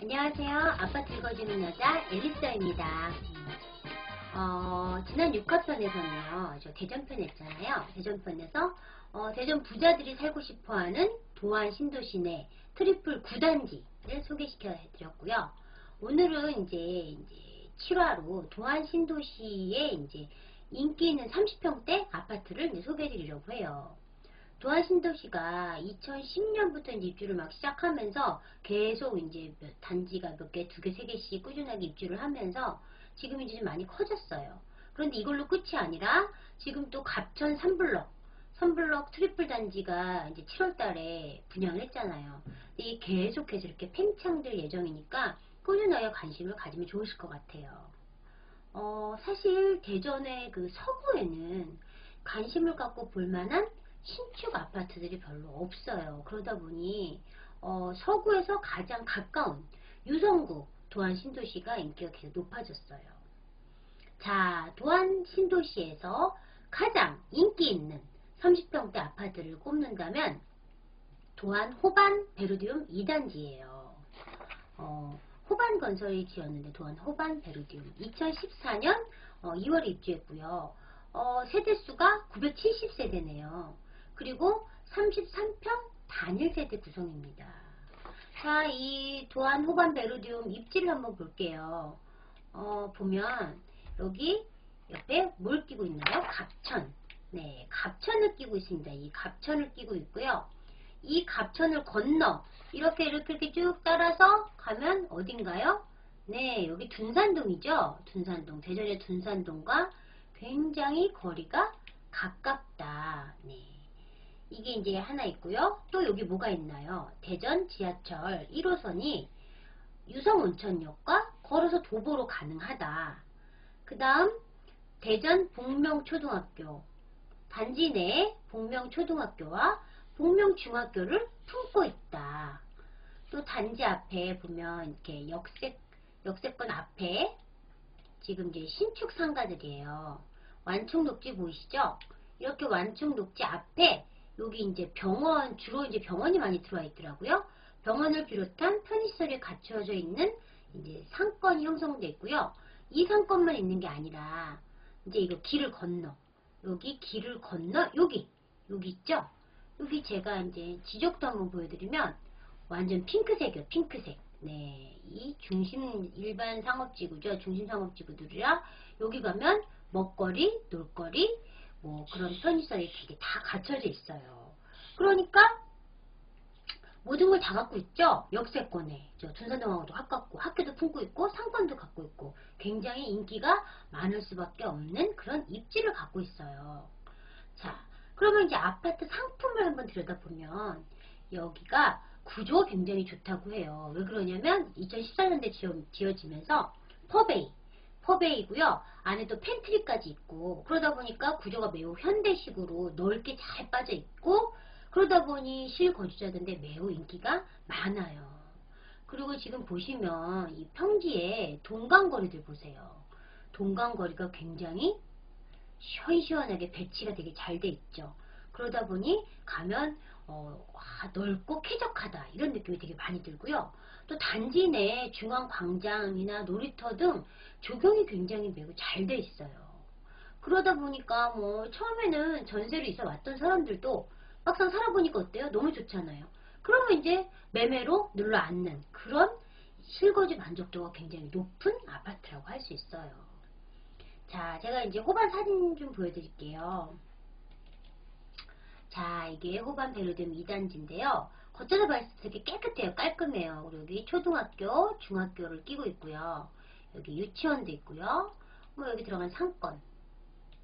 안녕하세요. 아파트 읽어주는 여자 엘리스입니다. 어, 지난 6화편에서는요, 저 대전편 했잖아요. 대전편에서 어, 대전 부자들이 살고 싶어하는 도안 신도시 내 트리플 9단지를 소개시켜 드렸고요. 오늘은 이제, 이제 7화로 도안 신도시의 이제 인기 있는 30평대 아파트를 소개해 드리려고 해요. 도안 신도시가 2010년부터 이제 입주를 막 시작하면서 계속 이제 몇 단지가 몇 개, 두 개, 세 개씩 꾸준하게 입주를 하면서 지금 이제 좀 많이 커졌어요. 그런데 이걸로 끝이 아니라 지금 또 갑천 3블럭, 3블럭 트리플 단지가 이제 7월 달에 분양을 했잖아요. 이 계속해서 이렇게 팽창될 예정이니까 꾸준하게 관심을 가지면 좋으실 것 같아요. 어, 사실 대전의 그 서구에는 관심을 갖고 볼 만한 신축 아파트들이 별로 없어요. 그러다 보니 어, 서구에서 가장 가까운 유성구 도안 신도시가 인기가 계속 높아졌어요. 자, 도안 신도시에서 가장 인기 있는 30평대 아파트를 꼽는다면 도안 호반 베르디움 2단지예요. 어, 호반 건설이 지었는데 도안 호반 베르디움 2014년 어, 2월에 입주했고요. 어, 세대수가 970세대네요. 그리고 33평 단일 세대 구성입니다. 자, 이 도안 호반 베르디움 입지를 한번 볼게요. 어, 보면 여기 옆에 뭘 끼고 있나요? 갑천. 네, 갑천을 끼고 있습니다. 이 갑천을 끼고 있고요. 이 갑천을 건너 이렇게 이렇게 이렇게 쭉 따라서 가면 어딘가요? 네, 여기 둔산동이죠. 둔산동. 대전의 둔산동과 굉장히 거리가 가깝다. 네. 이게 이제 하나 있고요. 또 여기 뭐가 있나요? 대전 지하철 1호선이 유성온천역과 걸어서 도보로 가능하다. 그 다음 대전 복명초등학교 단지 내 복명초등학교와 복명중학교를 품고 있다. 또 단지 앞에 보면 이렇게 역색 역세권 앞에 지금 이제 신축 상가들이에요. 완충 녹지 보이시죠? 이렇게 완충 녹지 앞에 여기 이제 병원 주로 이제 병원이 많이 들어와 있더라고요. 병원을 비롯한 편의시설이 갖춰져 있는 이제 상권이 형성돼 있고요. 이 상권만 있는 게 아니라 이제 이거 길을 건너 여기 길을 건너 여기 여기 있죠? 여기 제가 이제 지적도 한번 보여드리면 완전 핑크색이에요. 핑크색. 네, 이 중심 일반 상업지구죠. 중심 상업지구들이라 여기 가면 먹거리, 놀거리, 뭐 그런 편의시설이 되게 다 갖춰져 있어요. 그러니까 모든 걸 다 갖고 있죠. 역세권에 저 둔산동하고도 가깝고 학교도 품고 있고 상권도 갖고 있고 굉장히 인기가 많을 수밖에 없는 그런 입지를 갖고 있어요. 자, 그러면 이제 아파트 상품을 한번 들여다보면 여기가 구조가 굉장히 좋다고 해요. 왜 그러냐면 2014년대 지어지면서 퍼베이 퍼베이고요. 안에 도 팬트리까지 있고 그러다 보니까 구조가 매우 현대식으로 넓게 잘 빠져 있고 그러다 보니 실거주자들한테 매우 인기가 많아요. 그리고 지금 보시면 이 평지에 동강거리들 보세요. 동강거리가 굉장히 시원시원하게 배치가 되게 잘 돼 있죠. 그러다 보니 가면 어, 와, 넓고 쾌적하다 이런 느낌이 되게 많이 들고요. 또 단지 내 중앙 광장이나 놀이터 등 조경이 굉장히 매우 잘 돼 있어요. 그러다 보니까 뭐 처음에는 전세로 있어 왔던 사람들도 막상 살아보니까 어때요? 너무 좋잖아요. 그러면 이제 매매로 눌러 앉는 그런 실거주 만족도가 굉장히 높은 아파트라고 할 수 있어요. 자, 제가 이제 호반 사진 좀 보여드릴게요. 자, 이게 호반 베르뎀 2단지인데요. 겉에서 봤을 때 되게 깨끗해요. 깔끔해요. 그리고 여기 초등학교, 중학교를 끼고 있고요. 여기 유치원도 있고요. 뭐 여기 들어간 상권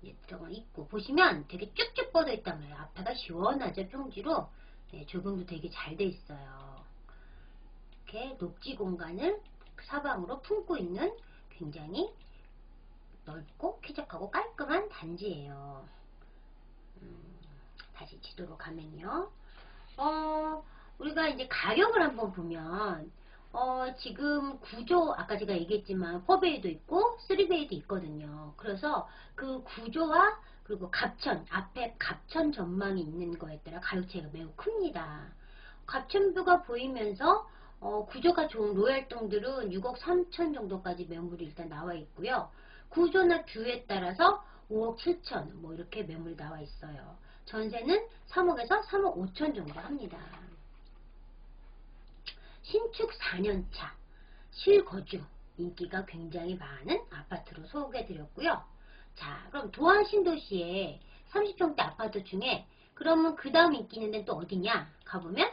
예, 들어가 있고 보시면 되게 쭉쭉 뻗어 있단 말이에요. 앞에가 시원하죠. 평지로 네, 조경도 되게 잘 돼 있어요. 이렇게 녹지 공간을 사방으로 품고 있는 굉장히 넓고 쾌적하고 깔끔한 단지예요. 음, 다시 지도로 가면요. 어, 우리가 이제 가격을 한번 보면 어, 지금 구조, 아까 제가 얘기했지만 4베이도 있고 3베이도 있거든요. 그래서 그 구조와 그리고 갑천, 앞에 갑천 전망이 있는 거에 따라 가격 차이가 매우 큽니다. 갑천뷰가 보이면서 어, 구조가 좋은 로얄동들은 6억 3천 정도까지 매물이 일단 나와 있고요. 구조나 뷰에 따라서 5억 7천 뭐 이렇게 매물이 나와 있어요. 전세는 3억에서 3억 5천 정도 합니다. 신축 4년차 실거주 인기가 굉장히 많은 아파트로 소개해드렸고요. 자 그럼 도안 신도시의 30평대 아파트 중에 그러면 그 다음 인기 있는 데는 또 어디냐 가보면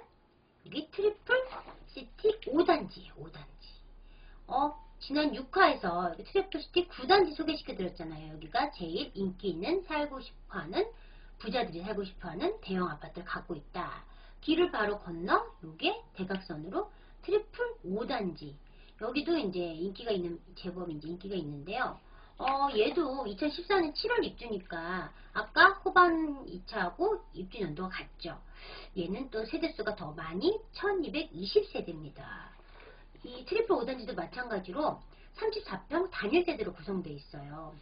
여기 트리플 시티 5단지예요 5단지 어 지난 6화에서 트리플 시티 9단지 소개시켜드렸잖아요 여기가 제일 인기 있는 살고 싶어하는 부자들이 살고 싶어하는 대형 아파트를 갖고 있다 길을 바로 건너 요게 대각선으로 트리플 5단지 여기도 이제 인기가 있는 제법 이제 인기가 있는데요 어, 얘도 2014년 7월 입주니까 아까 호반 2차하고 입주 연도가 같죠. 얘는 또 세대수가 더 많이 1220세대입니다. 이 트리플 5단지도 마찬가지로 34평 단일 세대로 구성되어 있어요.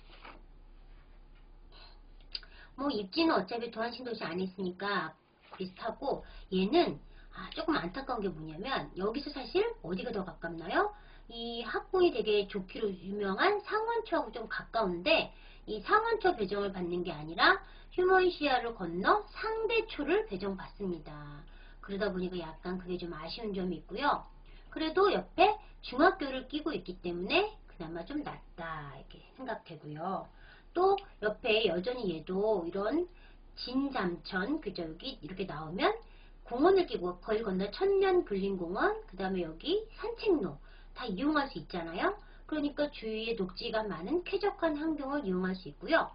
뭐 입지는 어차피 도안신도시 안에 있으니까 비슷하고 얘는 아, 조금 안타까운 게 뭐냐면 여기서 사실 어디가 더 가깝나요? 이 학군이 되게 좋기로 유명한 상원초하고 좀 가까운데 이 상원초 배정을 받는 게 아니라 휴먼시아를 건너 상대초를 배정받습니다. 그러다 보니까 약간 그게 좀 아쉬운 점이 있고요. 그래도 옆에 중학교를 끼고 있기 때문에 그나마 좀 낫다 이렇게 생각되고요. 또 옆에 여전히 얘도 이런 진잠천 그저 여기 이렇게 나오면 공원을 끼고 거의 건너 천년 근린공원 그 다음에 여기 산책로 다 이용할 수 있잖아요. 그러니까 주위에 녹지가 많은 쾌적한 환경을 이용할 수 있고요.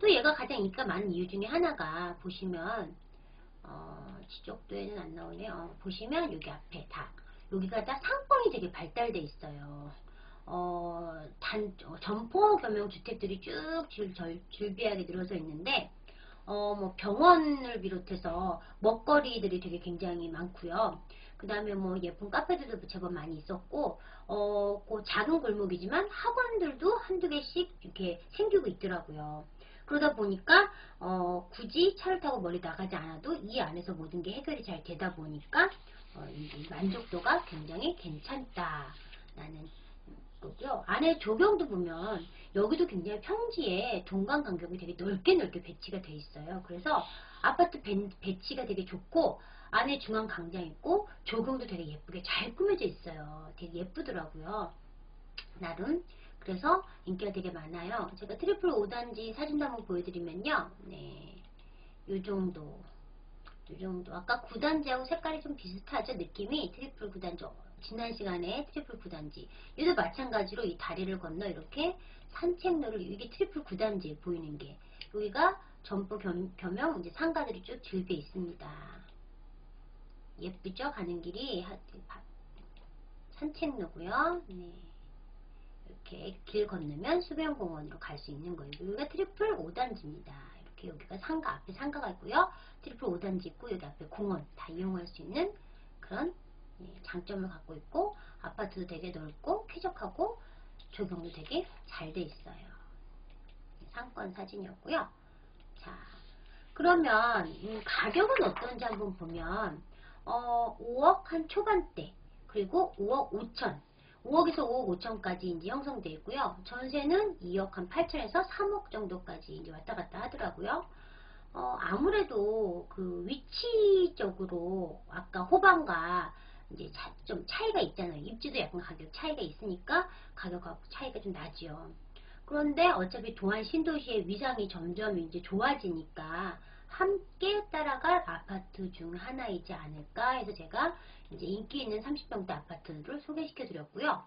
또 얘가 가장 인기가 많은 이유 중에 하나가 보시면 어, 지적도에는 안 나오네요. 어, 보시면 여기 앞에 다 여기가 다 상권이 되게 발달돼 있어요. 어, 단 어, 점포 겸용 주택들이 쭉 줄, 줄, 줄비하게 늘어서 있는데 어, 뭐 병원을 비롯해서 먹거리들이 되게 굉장히 많고요. 그 다음에 뭐 예쁜 카페들도 제법 많이 있었고, 어, 그 작은 골목이지만 학원들도 한두 개씩 이렇게 생기고 있더라고요. 그러다 보니까, 어, 굳이 차를 타고 멀리 나가지 않아도 이 안에서 모든 게 해결이 잘 되다 보니까, 어, 이 만족도가 굉장히 괜찮다 라는 거고요. 안에 조경도 보면 여기도 굉장히 평지에 동간 간격이 되게 넓게 넓게 배치가 돼 있어요. 그래서 아파트 배, 배치가 되게 좋고 안에 중앙 광장 있고 조경도 되게 예쁘게 잘 꾸며져 있어요. 되게 예쁘더라고요. 나름 그래서 인기가 되게 많아요. 제가 트리플 5단지 사진도 한번 보여드리면요. 네, 요 정도 요 정도 아까 9단지하고 색깔이 좀 비슷하죠. 느낌이 트리플 9단지 지난 시간에 트리플 9단지 얘도 마찬가지로 이 다리를 건너 이렇게 산책로를 이게 트리플 9단지 보이는 게 여기가 점포 겸, 겸용 이제 상가들이 쭉 줄배 있습니다. 예쁘죠? 가는 길이 산책로고요. 네. 이렇게 길 건너면 수변공원으로 갈 수 있는 거예요. 여기가 트리플 5단지입니다. 이렇게 여기가 상가 앞에 상가가 있고요. 트리플 5단지 있고 여기 앞에 공원 다 이용할 수 있는 그런 예, 장점을 갖고 있고 아파트도 되게 넓고 쾌적하고 조경도 되게 잘 돼 있어요. 상권 사진이었고요. 자, 그러면 음, 가격은 어떤지 한번 보면 어, 5억 한 초반대 그리고 5억 5천 5억에서 5억 5천까지 이제 형성되어 있고요. 전세는 2억 한 8천에서 3억 정도까지 이제 왔다 갔다 하더라고요. 어, 아무래도 그 위치적으로 아까 호반과 이제 차, 좀 차이가 있잖아요. 입지도 약간 가격 차이가 있으니까 가격하고 차이가 좀 나죠. 그런데 어차피 도안 신도시의 위상이 점점 이제 좋아지니까 함께 따라갈 아파트 중 하나이지 않을까 해서 제가 이제 인기 있는 30평대 아파트를 소개시켜 드렸고요.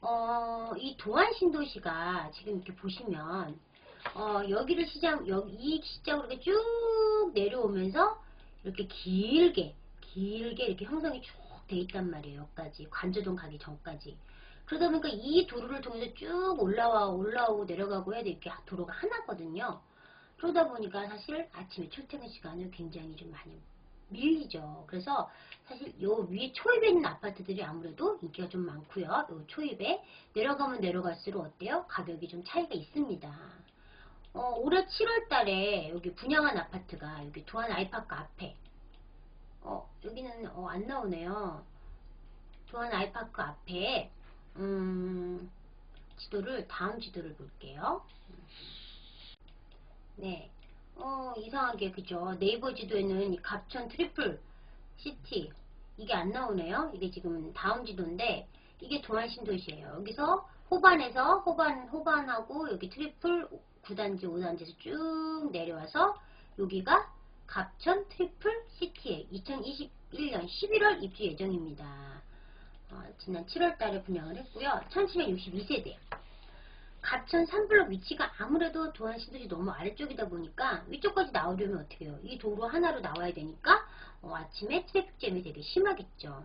어, 이 도안 신도시가 지금 이렇게 보시면 어, 여기를 시작, 여기 이 시작으로 이렇게 쭉 내려오면서 이렇게 길게, 길게 이렇게 형성이 쭉 돼 있단 말이에요. 여기까지. 관저동 가기 전까지. 그러다 보니까 이 도로를 통해서 쭉 올라와, 올라오고 내려가고 돼. 이렇게 도로가 하나거든요. 그러다 보니까 사실 아침에 출퇴근 시간을 굉장히 좀 많이 밀리죠. 그래서 사실 요 위에 초입에 있는 아파트들이 아무래도 인기가 좀 많고요. 요 초입에 내려가면 내려갈수록 어때요? 가격이 좀 차이가 있습니다. 어, 올해 7월 달에 여기 분양한 아파트가 여기 두안 아이파크 앞에 어, 여기는 어, 안 나오네요. 도안 아이파크 앞에 음, 지도를 다음 지도를 볼게요. 네, 어 이상하게 그죠? 네이버 지도에는 이 갑천 트리플 시티 이게 안 나오네요. 이게 지금 다음 지도인데 이게 도안 신도시예요. 여기서 호반에서 호반 호반하고 여기 트리플 9단지 5단지에서 쭉 내려와서 여기가 갑천 트리플 시티에 2021년 11월 입주 예정입니다. 어, 지난 7월 달에 분양을 했고요. 1762세대. 갑천 3블록 위치가 아무래도 도안 신도시 너무 아래쪽이다 보니까 위쪽까지 나오려면 어떻게 해요? 이 도로 하나로 나와야 되니까 어, 아침에 트래픽 잼이 되게 심하겠죠.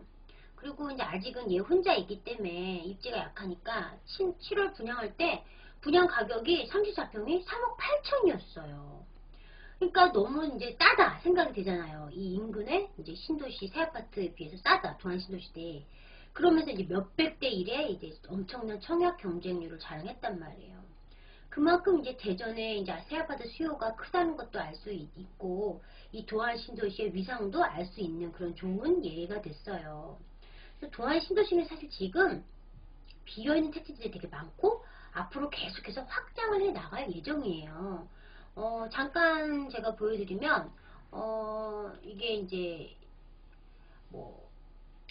그리고 이제 아직은 얘 혼자 있기 때문에 입지가 약하니까 7, 월 분양할 때 분양 가격이 34평이 3억 8천이었어요. 그러니까 너무 이제 싸다 생각이 되잖아요. 이 인근의 이제 신도시 새 아파트에 비해서 싸다 도안 신도시 때 그러면서 이제 몇백 대 1에 이제 엄청난 청약 경쟁률을 자랑했단 말이에요. 그만큼 이제 대전에 이제 새 아파트 수요가 크다는 것도 알 수 있고 이 도안 신도시의 위상도 알 수 있는 그런 좋은 예가 됐어요. 도안 신도시는 사실 지금 비어있는 택지들이 되게 많고 앞으로 계속해서 확장을 해 나갈 예정이에요. 어, 잠깐 제가 보여드리면 어, 이게 이제 뭐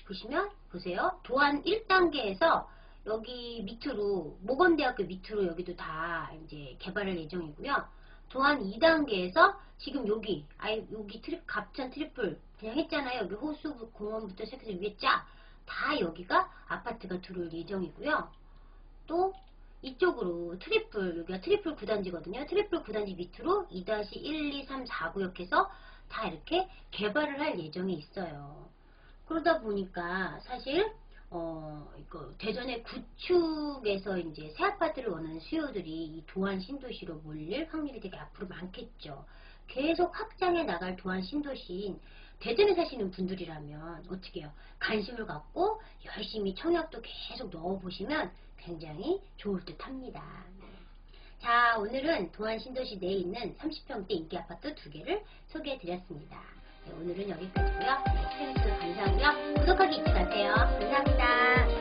보시면 보세요. 도안 1단계에서 여기 밑으로 모건대학교 밑으로 여기도 다 이제 개발할 예정이고요. 도안 2단계에서 지금 여기 아이 여기 트립 갑천 트리플 그냥 했잖아요. 여기 호수 공원부터 시작해서 위에 쫙 다 여기가 아파트가 들어올 예정이고요. 또 이쪽으로 트리플 여기가 트리플 9단지거든요. 트리플 9단지 밑으로 2-1, 2, 3, 4구역 해서 다 이렇게 개발을 할 예정이 있어요. 그러다 보니까 사실 어 이거 대전의 구축에서 이제 새 아파트를 원하는 수요들이 이 도안 신도시로 몰릴 확률이 되게 앞으로 많겠죠. 계속 확장해 나갈 도안 신도시인 대전에 사시는 분들이라면 어떻게 해요? 관심을 갖고 열심히 청약도 계속 넣어보시면 굉장히 좋을 듯 합니다. 자, 오늘은 도안 신도시 내에 있는 30평대 인기 아파트 두 개를 소개해 드렸습니다. 네, 오늘은 여기까지고요. 네, 시청해주셔서 감사하고요. 구독하기 잊지 마세요. 감사합니다.